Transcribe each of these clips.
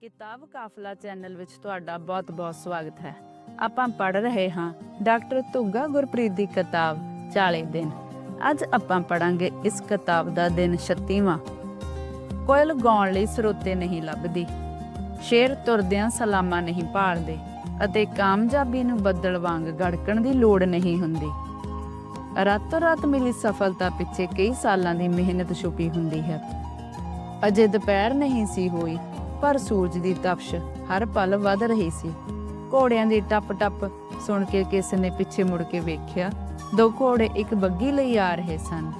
ਕਿਤਾਬ ਕਾਫਲਾ ਚੈਨਲ ਵਿੱਚ ਤੁਹਾਡਾ ਬਹੁਤ-ਬਹੁਤ ਸਵਾਗਤ ਹੈ। ਆਪਾਂ ਪੜ ਰਹੇ ਹਾਂ ਡਾਕਟਰ ਧੁੱਗਾ ਗੁਰਪ੍ਰੀਤ ਦੀ ਕਿਤਾਬ 40 ਦਿਨ। ਅੱਜ ਆਪਾਂ ਪੜਾਂਗੇ ਇਸ ਕਿਤਾਬ ਦਾ ਦਿਨ 36ਵਾਂ ਕੋਇਲ ਗਾਉਣ ਲਈ ਸਰੋਤੇ ਨਹੀਂ ਲੱਭਦੀ। ਸ਼ੇਰ ਤੁਰਦਿਆਂ ਸਲਾਮਾਂ ਨਹੀਂ ਭਾਲਦੇ ਅਤੇ ਕਾਮਯਾਬੀ ਨੂੰ ਬੱਦਲ ਵਾਂਗ ਗੜਕਣ ਦੀ ਲੋੜ ਨਹੀਂ ਹੁੰਦੀ। ਰਾਤੋਂ ਰਾਤ ਮਿਲੀ ਸਫਲਤਾ ਪਿੱਛੇ ਕਈ ਸਾਲਾਂ ਦੀ ਮਿਹਨਤ ਛੁਪੀ ਹੁੰਦੀ ਹੈ। ਅਜੇ ਦੁਪਹਿਰ ਨਹੀਂ ਸੀ ਹੋਈ ਪਰ ਸੂਰਜ ਦੀ ਤਪਸ਼ ਹਰ ਪਲ ਵਧ ਰਹੀ ਸੀ। ਘੋੜਿਆਂ ਦੀ ਟੱਪ-ਟੱਪ ਸੁਣ ਕੇ ਕਿਸ ਨੇ ਪਿੱਛੇ ਮੁੜ ਕੇ ਵੇਖਿਆ, ਦੋ ਘੋੜੇ ਇੱਕ ਬੱਗੀ ਲਈ ਆ ਰਹੇ ਸਨ।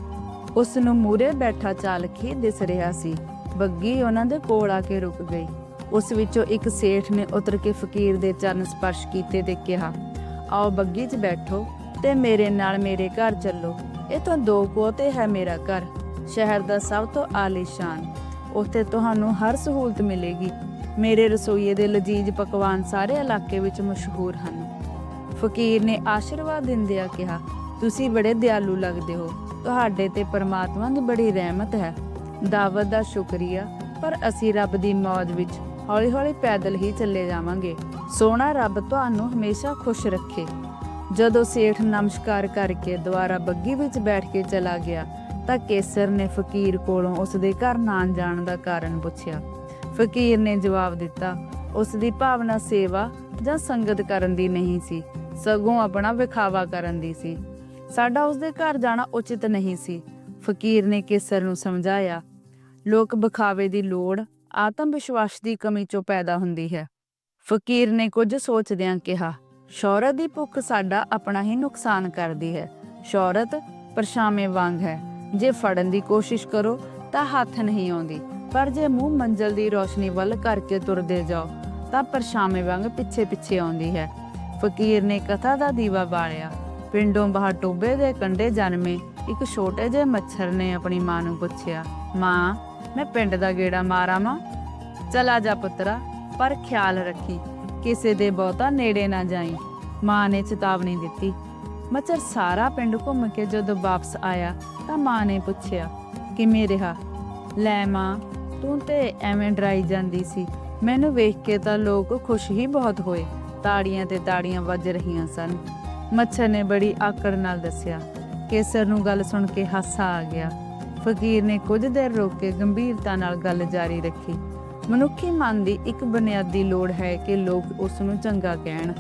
ਉਸ ਨੂੰ ਮੂਰੇ ਬੈਠਾ ਚਾਲਕ ਹੀ ਦਿਸ ਰਿਹਾ ਸੀ। ਬੱਗੀ ਉਹਨਾਂ ਦੇ ਕੋਲ ਆ ਕੇ ਰੁਕ ਗਈ। ਉਸ ਵਿੱਚੋਂ ਇੱਕ ਸੇਠ ਨੇ ਉਤਰ ਕੇ ਫਕੀਰ ਦੇ ਚਰਨ ਸਪਰਸ਼ ਕੀਤੇ ਤੇ ਕਿਹਾ, ਆਓ ਬੱਗੀ 'ਚ ਬੈਠੋ ਤੇ ਮੇਰੇ ਨਾਲ ਮੇਰੇ ਘਰ ਚੱਲੋ। ਇਹ ਤਾਂ ਦੋ ਕੋਤੇ ਹੈ ਮੇਰਾ ਘਰ। ਸ਼ਹਿਰ ਦਾ ਸਭ ਤੋਂ ਆਲੀਸ਼ਾਨ ਉੱਥੇ ਤੁਹਾਨੂੰ ਹਰ ਸਹੂਲਤ ਮਿਲੇਗੀ। ਮੇਰੇ ਰਸੋਈਏ ਦੇ ਲਜੀਜ ਪਕਵਾਨ ਸਾਰੇ ਇਲਾਕੇ ਵਿੱਚ ਮਸ਼ਹੂਰ ਹਨ। ਫਕੀਰ ਨੇ ਆਸ਼ੀਰਵਾਦ ਦਿੰਦਿਆਂ ਕਿਹਾ, ਤੁਸੀਂ ਬੜੇ ਦਿਆਲੂ ਲੱਗਦੇ ਹੋ। ਤੁਹਾਡੇ ਤੇ ਪਰਮਾਤਮਾ ਦੀ ਬੜੀ ਰਹਿਮਤ ਹੈ। ਦਾਵਤ ਦਾ ਸ਼ੁਕਰੀਆ, ਪਰ ਅਸੀਂ ਰੱਬ ਦੀ ਮੌਜ ਵਿੱਚ ਹੌਲੀ-ਹੌਲੀ ਪੈਦਲ ਹੀ ਚੱਲੇ ਜਾਵਾਂਗੇ। ਸੋਹਣਾ ਰੱਬ ਤੁਹਾਨੂੰ ਹਮੇਸ਼ਾ ਖੁਸ਼ ਰੱਖੇ। ਜਦੋਂ ਸੇਠ ਨਮਸਕਾਰ ਕਰਕੇ ਦੁਬਾਰਾ ਬੱਗੀ ਵਿੱਚ ਬੈਠ ਕੇ ਚਲਾ ਗਿਆ ਤਾਂ ਕੇਸਰ ਨੇ ਫਕੀਰ ਕੋਲੋਂ ਉਸ ਦੇ ਘਰ ਨਾ ਜਾਣ ਦਾ ਕਾਰਨ ਪੁੱਛਿਆ। ਫਕੀਰ ਨੇ ਜਵਾਬ ਦਿੱਤਾ ਉਸ ਦੀ ਭਾਵਨਾ ਸੇਵਾ ਜਾਂ ਸੰਗਤ ਕਰਨ ਦੀ ਨਹੀਂ ਸੀ, ਸਗੋਂ ਆਪਣਾ ਵਿਖਾਵਾ ਕਰਨ ਦੀ ਸੀ। ਸਾਡਾ ਉਸ ਦੇ ਘਰ ਜਾਣਾ ਉਚਿਤ ਨਹੀਂ ਸੀ। ਫਕੀਰ ਨੇ ਕੇਸਰ ਨੂੰ ਸਮਝਾਇਆ, ਲੋਕ ਵਿਖਾਵੇ ਦੀ ਲੋੜ, ਆਤਮ ਵਿਸ਼ਵਾਸ ਦੀ ਕਮੀ ਚੋਂ ਪੈਦਾ ਹੁੰਦੀ ਹੈ। ਫਕੀਰ ਨੇ ਕੁਝ ਸੋਚਦਿਆਂ ਕਿਹਾ, ਸ਼ੌਹਰਤ ਦੀ ਭੁੱਖ ਸਾਡਾ ਆਪਣਾ ਹੀ ਨੁਕਸਾਨ ਕਰਦੀ ਹੈ। ਸ਼ੌਹਰਤ ਪਰਛਾਵੇਂ ਵਾਂਗ ਹੈ। ਜੇ ਫੜਨ ਦੀ ਕੋਸ਼ਿਸ਼ ਕਰੋ ਤਾਂ ਹੱਥ ਨਹੀਂ ਆਉਂਦੀ, ਪਰ ਜੇ ਮੂੰਹ ਮੰਜ਼ਲ ਦੀ ਰੋਸ਼ਨੀ ਵੱਲ ਕਰਕੇ ਤੁਰਦੇ ਜਾਓ, ਤਾਂ ਪਰਛਾਵੇਂ ਵਾਂਗ ਪਿੱਛੇ ਪਿੱਛੇ ਆਉਂਦੀ ਹੈ। ਫਕੀਰ ਨੇ ਕਥਾ ਦਾ ਦੀਵਾ ਬਾਲਿਆ। ਪਿੰਡੋਂ ਬਾਹਰ ਟੋਬੇ ਦੇ ਕੰਢੇ ਜਨਮੇ ਇੱਕ ਛੋਟੇ ਜਿਹੇ ਮੱਛਰ ਨੇ ਆਪਣੀ ਮਾਂ ਨੂੰ ਪੁੱਛਿਆ, ਮਾਂ, ਮੈਂ ਪਿੰਡ ਦਾ ਗੇੜਾ ਮਾਰਾਂ ਮਾਂ ਚਲਾ ਜਾ ਪੁੱਤਰਾ, ਪਰ ਖਿਆਲ ਰੱਖੀ, ਕਿਸੇ ਦੇ ਬਹੁਤਾ ਨੇੜੇ ਨਾ ਜਾਈ। ਮਾਂ ਨੇ ਚੇਤਾਵਨੀ ਦਿੱਤੀ ਮੱਛਰ ਸਾਰਾ ਪਿੰਡ ਘੁੰਮ ਕੇ ਜਦੋਂ ਵਾਪਸ ਆਇਆ ਤਾਂ ਮਾਂ ਨੇ ਪੁੱਛਿਆ, ਕਿਵੇਂ ਰਿਹਾ? ਲੈ ਮਾਂ, ਤੂੰ ਤੇ ਐਵੇਂ ਡਰਾਈ ਜਾਂਦੀ ਸੀ। ਮੈਨੂੰ ਵੇਖ ਕੇ ਤਾਂ ਲੋਕ ਖੁਸ਼ ਹੀ ਬਹੁਤ ਹੋਏ। ਤਾੜੀਆਂ ਤੇ ਤਾੜੀਆਂ ਵੱਜ ਰਹੀਆਂ ਸਨ। ਮੱਛਰ ਨੇ ਬੜੀ ਆਕੜ ਨਾਲ ਦੱਸਿਆ। ਕੇਸਰ ਨੂੰ ਗੱਲ ਸੁਣ ਕੇ ਹਾਸਾ ਆ ਗਿਆ। ਫਕੀਰ ਨੇ ਕੁਝ ਦੇਰ ਰੋਕ ਕੇ ਗੰਭੀਰਤਾ ਨਾਲ ਗੱਲ ਜਾਰੀ ਰੱਖੀ। ਮਨੁੱਖੀ ਮਨ ਦੀ ਇੱਕ ਬੁਨਿਆਦੀ ਲੋੜ ਹੈ ਕਿ ਲੋਕ ਉਸ ਨੂੰ ਚੰਗਾ ਕਹਿਣ।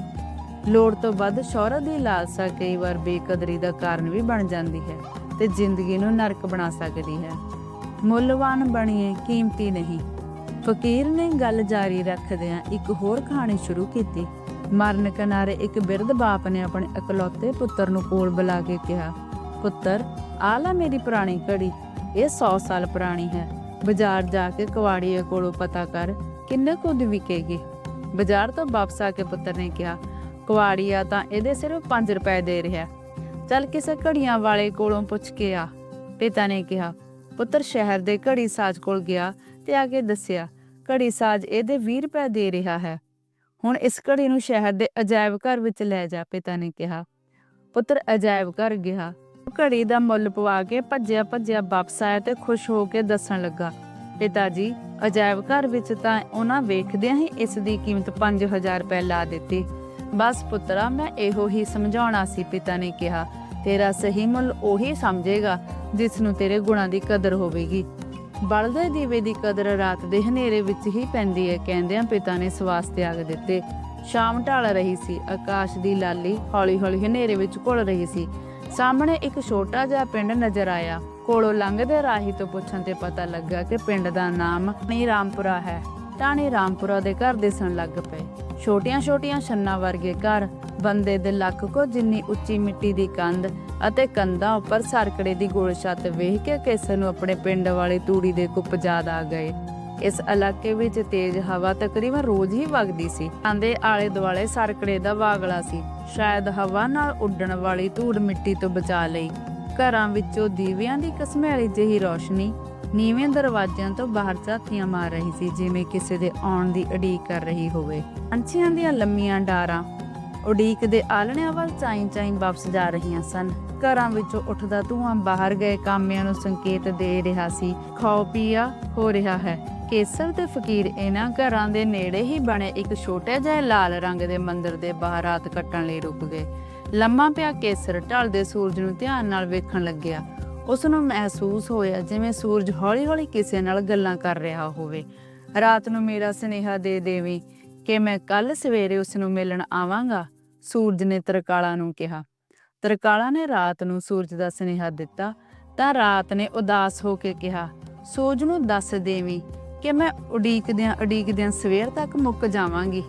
ਲੋੜ ਤੋਂ ਵੱਧ ਸ਼ੌਹਰਤ ਦੀ ਲਾਲਸਾ ਕਈ ਵਾਰ ਬੇਕਦਰੀ ਦਾ ਕਾਰਨ ਵੀ ਬਣ ਜਾਂਦੀ ਹੈ ਤੇ ਜ਼ਿੰਦਗੀ ਨੂੰ ਨਰਕ ਬਣਾ ਸਕਦੀ ਹੈ। ਮੁੱਲਵਾਨ ਬਣੀਏ ਕੀਮਤੀ ਨਹੀਂ। ਫਕੀਰ ਨੇ ਗੱਲ ਜਾਰੀ ਰੱਖਦਿਆਂ ਇੱਕ ਹੋਰ ਕਹਾਣੀ ਸ਼ੁਰੂ ਕੀਤੀ। ਮਰਨ ਕਿਨਾਰੇ ਇੱਕ ਬਿਰਧ ਬਾਪ ਨੇ ਆਪਣੇ ਇਕਲੌਤੇ ਪੁੱਤਰ ਨੂੰ ਕੋਲ ਬੁਲਾ ਕੇ ਕਿਹਾ, ਪੁੱਤਰ ਆਲਾ ਮੇਰੀ ਪੁਰਾਣੀ ਘੜੀ। ਇਹ 100 ਸਾਲ ਪੁਰਾਣੀ ਹੈ। ਬਾਜ਼ਾਰ ਜਾ ਕੇ ਕਵਾੜੀਏ ਕੋਲੋਂ ਪਤਾ ਕਰ ਕਿੰਨੇ ਕੁ ਦੀ ਵਿਕੇਗੀ? ਬਾਜ਼ਾਰ ਤੋਂ ਵਾਪਸ ਆ ਕੇ ਪੁੱਤਰ ਨੇ ਕਿਹਾ ਕੁਆੜੀ ਆ ਤਾਂ ਇਹਦੇ ਸਿਰਫ 5 ਰੁਪਏ ਦੇ ਰਿਹਾ। ਚੱਲ ਕਿਸੇ ਘੜੀਆਂ ਵਾਲੇ ਕੋਲੋਂ ਪੁੱਛ ਕੇ ਆ। ਪਿਤਾ ਨੇ ਕਿਹਾ, ਪੁੱਤਰ, ਸ਼ਹਿਰ ਦੇ ਘੜੀ ਸਾਜ ਕੋਲ ਗਿਆ ਤੇ ਆ ਕੇ ਦੱਸਿਆ, ਘੜੀ ਸਾਜ ਇਹਦੇ 20 ਰੁਪਏ ਦੇ ਰਿਹਾ ਹੈ। ਹੁਣ ਇਸ ਘੜੀ ਨੂੰ ਸ਼ਹਿਰ ਦੇ ਅਜਾਇਬ ਘਰ ਵਿੱਚ ਲੈ ਜਾ, ਪਿਤਾ ਨੇ ਕਿਹਾ। ਪੁੱਤਰ ਅਜਾਇਬ ਘਰ ਗਿਆ। ਘੜੀ ਦਾ ਮੁੱਲ ਪਵਾ ਕੇ ਭੱਜਿਆ ਭੱਜਿਆ ਵਾਪਸ ਆਇਆ ਤੇ ਖੁਸ਼ ਹੋ ਕੇ ਦੱਸਣ ਲੱਗਾ, ਪਿਤਾ ਜੀ, ਅਜਾਇਬ ਘਰ ਵਿੱਚ ਤਾਂ ਉਹਨਾਂ ਵੇਖਦਿਆਂ ਹੀ ਇਸ ਦੀ ਕੀਮਤ 5000 ਰੁਪਏ ਲਾ ਦਿੱਤੀ। ਬਸ ਪੁੱਤਰਾ, ਮੈਂ ਇਹੋ ਹੀ ਸਮਝਾਉਣਾ ਸੀ ਪਿਤਾ ਨੇ ਕਿਹਾ। ਤੇਰਾ ਸਹੀ ਮੁੱਲ ਉਹੀ ਸਮਝੇਗਾ, ਜਿਸ ਨੂੰ ਤੇਰੇ ਗੁਣਾਂ ਦੀ ਕਦਰ ਹੋਵੇਗੀ। ਬਲਦੇ ਦੀਵੇ ਦੀ ਕਦਰ ਰਾਤ ਦੇ ਹਨੇਰੇ ਵਿੱਚ ਹੀ ਪੈਂਦੀ ਹੈ, ਕਹਿੰਦਿਆਂ ਪਿਤਾ ਨੇ ਸਵਾਸ ਤਿਆਗ ਦਿੱਤੇ। ਸ਼ਾਮ ਢਲ ਰਹੀ ਸੀ, ਆਕਾਸ਼ ਦੀ ਲਾਲੀ ਹੌਲੀ-ਹੌਲੀ ਹਨੇਰੇ ਵਿੱਚ ਘੁਲ ਰਹੀ ਸੀ। ਸਾਹਮਣੇ ਇੱਕ ਛੋਟਾ ਜਿਹਾ ਪਿੰਡ ਨਜ਼ਰ ਆਇਆ। ਕੋਲੋਂ ਲੰਘਦੇ ਰਾਹੀ ਤੋਂ ਪੁੱਛਣ ਤੇ ਪਤਾ ਲੱਗਾ ਕਿ ਪਿੰਡ ਦਾ ਨਾਮ ਨੀ ਰਾਮਪੁਰਾ ਹੈ। ਟਾਣੀ ਰਾਮਪੁਰਾ ਦੇ ਘਰ ਦਿਸਣ ਲੱਗ ਪਏ। ਛੋਟੀਆਂ-ਛੋਟੀਆਂ ਛੰਨਾ ਵਰਗੇ ਘਰ, ਬੰਦੇ ਦੇ ਲੱਕ ਕੋ ਜਿੰਨੀ ਉੱਚੀ ਮਿੱਟੀ ਦੀ ਕੰਧ ਅਤੇ ਕੰਧਾਂ ਉੱਪਰ ਸਰਕੜੇ ਦੀ ਗੋਲ ਛੱਤ ਵੇਖ ਕੇ ਕੇਸਰ ਨੂੰ ਆਪਣੇ ਪਿੰਡ ਵਾਲੀ ਤੂੜੀ ਦੇ ਕੁੱਪ ਯਾਦ ਆ ਗਏ। ਇਸ ਇਲਾਕੇ ਵਿੱਚ ਤੇਜ਼ ਹਵਾ ਤਕਰੀਬਨ ਰੋਜ਼ ਹੀ ਵਗਦੀ ਸੀ। ਆਂਦੇ ਆਲੇ ਦੁਆਲੇ ਸਰਕੜੇ ਦਾ ਵਾਗਲਾ ਸੀ। ਸ਼ਾਇਦ ਹਵਾ ਨਾਲ ਉੱਡਣ ਵਾਲੀ ਧੂੜ ਮਿੱਟੀ ਤੋਂ ਬਚਾ ਲਈ। ਘਰਾਂ ਵਿੱਚੋਂ ਦੀਵਿਆਂ ਦੀ ਕਸਮੈਲੀ ਜਿਹੀ ਰੋਸ਼ਨੀ ਨੀਵੇਂ ਦਰਵਾਜ਼ਿਆਂ ਤੋਂ ਬਾਹਰ ਝਾਤੀਆਂ ਮਾਰ ਰਹੀ ਸੀ, ਜਿਵੇਂ ਕਿਸੇ ਦੇ ਆਉਣ ਦੀ ਉਡੀਕ ਕਰ ਰਹੀ ਹੋਵੇ। ਪੰਛੀਆਂ ਦੀਆਂ ਲੰਮੀਆਂ ਡਾਰਾਂ ਉਡੀਕ ਦੇ ਆਲਣਿਆਂ ਵੱਲ ਚਾਈ ਚਾਈ ਵਾਪਸ ਜਾ ਰਹੀਆਂ ਸਨ। ਘਰਾਂ ਵਿੱਚੋਂ ਉੱਠਦਾ ਧੂਆਂ ਬਾਹਰ ਗਏ ਕਾਮਿਆਂ ਨੂੰ ਸੰਕੇਤ ਦੇ ਰਿਹਾ ਸੀ, ਖਾਓ, ਪੀਆ, ਹੋ ਰਿਹਾ ਹੈ। ਕੇਸਰ ਤੇ ਫਕੀਰ ਇਹਨਾਂ ਘਰਾਂ ਦੇ ਨੇੜੇ ਹੀ ਬਣੇ ਇੱਕ ਛੋਟੇ ਜਿਹੇ ਲਾਲ ਰੰਗ ਦੇ ਮੰਦਿਰ ਦੇ ਬਾਹਰ ਰਾਤ ਕੱਟਣ ਲਈ ਰੁਕ ਗਏ। ਲੰਮਾ ਪਿਆ ਕੇਸਰ ਢਲਦੇ ਸੂਰਜ ਨੂੰ ਧਿਆਨ ਨਾਲ ਵੇਖਣ ਲੱਗਿਆ। ਉਸ ਨੂੰ ਮਹਿਸੂਸ ਹੋਇਆ ਜਿਵੇਂ ਸੂਰਜ ਹੌਲੀ-ਹੌਲੀ ਕਿਸੇ ਨਾਲ ਗੱਲਾਂ ਕਰ ਰਿਹਾ ਹੋਵੇ। ਰਾਤ ਨੂੰ ਮੇਰਾ ਸੁਨੇਹਾ ਦੇ ਦੇਵੀਂ ਕਿ ਮੈਂ ਕੱਲ ਸਵੇਰੇ ਉਸ ਨੂੰ ਮਿਲਣ ਆਵਾਂਗਾ, ਸੂਰਜ ਨੇ ਤਰਕਾਲਾ ਨੂੰ ਕਿਹਾ। ਤਰਕਾਲਾ ਨੇ ਰਾਤ ਨੂੰ ਸੂਰਜ ਦਾ ਸੁਨੇਹਾ ਦਿੱਤਾ, ਤਾਂ ਰਾਤ ਨੇ ਉਦਾਸ ਹੋ ਕੇ ਕਿਹਾ, ਸੂਰਜ ਨੂੰ ਦੱਸ ਦੇਵੀਂ ਕਿ ਮੈਂ ਉਡੀਕਦਿਆਂ ਉਡੀਕਦਿਆਂ ਸਵੇਰ ਤੱਕ ਮੁੱਕ ਜਾਵਾਂਗੀ।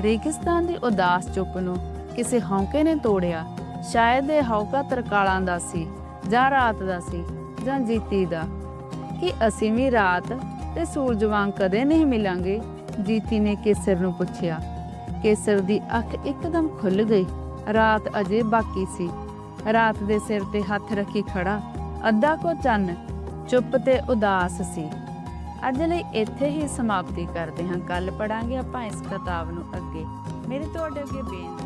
ਰੇਗਿਸਤਾਨ ਦੀ ਉਦਾਸ ਚੁੱਪ ਨੂੰ ਕਿਸੇ ਹੌਂਕੇ ਨੇ ਤੋੜਿਆ। ਸ਼ਾਇਦ ਇਹ ਹੌਕਾ ਤਰਕਾਲਾਂ ਦਾ ਸੀ। ਜਾਂ ਰਾਤ ਦਾ ਸੀ ਜਾਂ ਜੀਤੀ ਦਾ, ਕਿ ਅਸੀਂ ਵੀ ਰਾਤ ਤੇ ਸੂਰਜ ਵਾਂਗ ਕਦੇ ਨਹੀਂ ਮਿਲਾਂਗੇ, ਜੀਤੀ ਨੇ ਕੇਸਰ ਨੂੰ ਪੁੱਛਿਆ। ਕੇਸਰ ਦੀ ਅੱਖ ਇੱਕਦਮ ਖੁੱਲ ਗਈ। ਰਾਤ ਅਜੇ ਬਾਕੀ ਸੀ। ਰਾਤ ਦੇ ਸਿਰ ਤੇ ਹੱਥ ਰੱਖੀ ਖੜਾ, ਅੱਧਾ ਕੋ ਚੰਨ, ਚੁੱਪ ਤੇ ਉਦਾਸ ਸੀ। ਅੱਜ ਲਈ ਇੱਥੇ ਹੀ ਸਮਾਪਤੀ ਕਰਦੇ ਹਾਂ। ਕੱਲ ਪੜਾਂਗੇ ਆਪਾਂ ਇਸ ਕਿਤਾਬ ਨੂੰ ਅੱਗੇ। ਮੇਰੀ ਤੁਹਾਡੇ ਅੱਗੇ ਬੇਨਤੀ